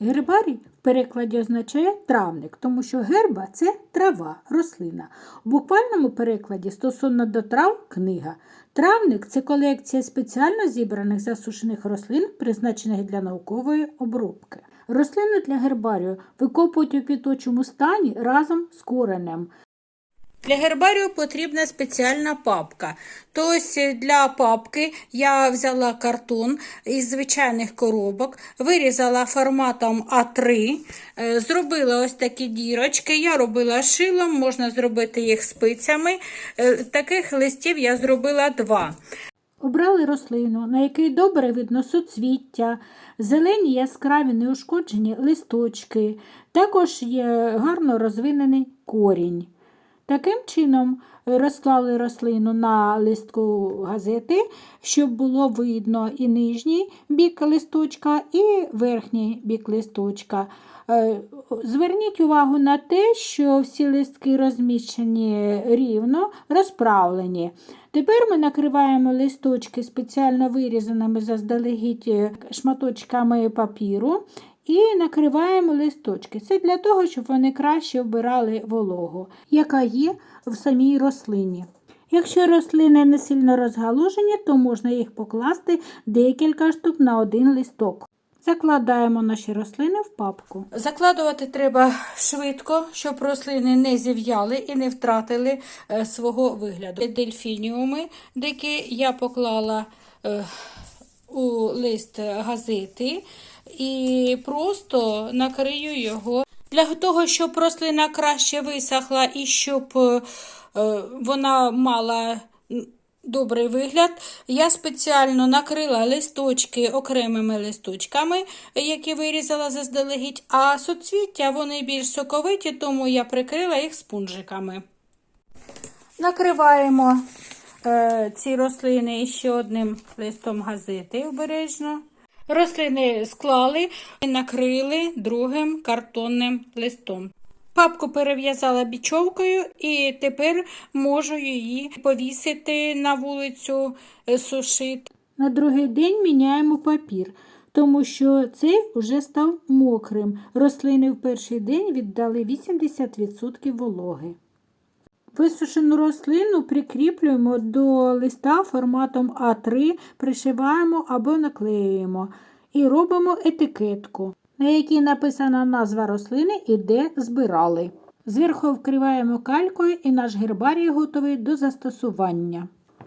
Гербарій в перекладі означає травник, тому що герба це трава, рослина. У буквальному перекладі стосовно до трав книга. Травник це колекція спеціально зібраних засушених рослин, призначених для наукової обробки. Рослину для гербарію викопують у квіточому стані разом з коренем. Для гербарію потрібна спеціальна папка. То ось для папки я взяла картон із звичайних коробок, вирізала форматом А3, е, зробила ось такі дірочки. Я робила шилом, можна зробити їх спицями. Е, Таких листів я зробила два. Обрали рослину, на якій добре видно суцвіття, зелені яскраві неушкоджені листочки, також є гарно розвинений корінь. Таким чином розклали рослину на листку газети, щоб було видно і нижній бік листочка, і верхній бік листочка. Е, Зверніть увагу на те, що всі листки розміщені рівно, розправлені. Тепер ми накриваємо листочки спеціально вирізаними заздалегідь шматочками папіру і накриваємо листочки. Це для того, щоб вони краще вбирали вологу, яка є в самій рослині. Якщо рослини не сильно розгалужені, то можна їх покласти декілька штук на один листок. Закладаємо наші рослини в папку. Закладувати треба швидко, щоб рослини не зів'яли і не втратили е, свого вигляду. Дельфініуми, дикі я поклала е, у лист газети і просто накрию його. Для того, щоб рослина краще висохла і щоб е, вона мала добрий вигляд, я спеціально накрила листочки окремими листочками, які вирізала заздалегідь, а соцвіття вони більш соковиті, тому я прикрила їх спунжиками. Накриваємо ці рослини ще одним листом газети обережно. Рослини склали і накрили другим картонним листом. Папку перев'язала бічовкою і тепер можу її повісити на вулицю е, сушити. На другий день міняємо папір, тому що цей вже став мокрим. Рослини в перший день віддали 80% вологи. Висушену рослину прикріплюємо до листа форматом А3, пришиваємо або наклеюємо і робимо етикетку, на якій написана назва рослини і де збирали. Зверху вкриваємо калькою і наш гербарій готовий до застосування.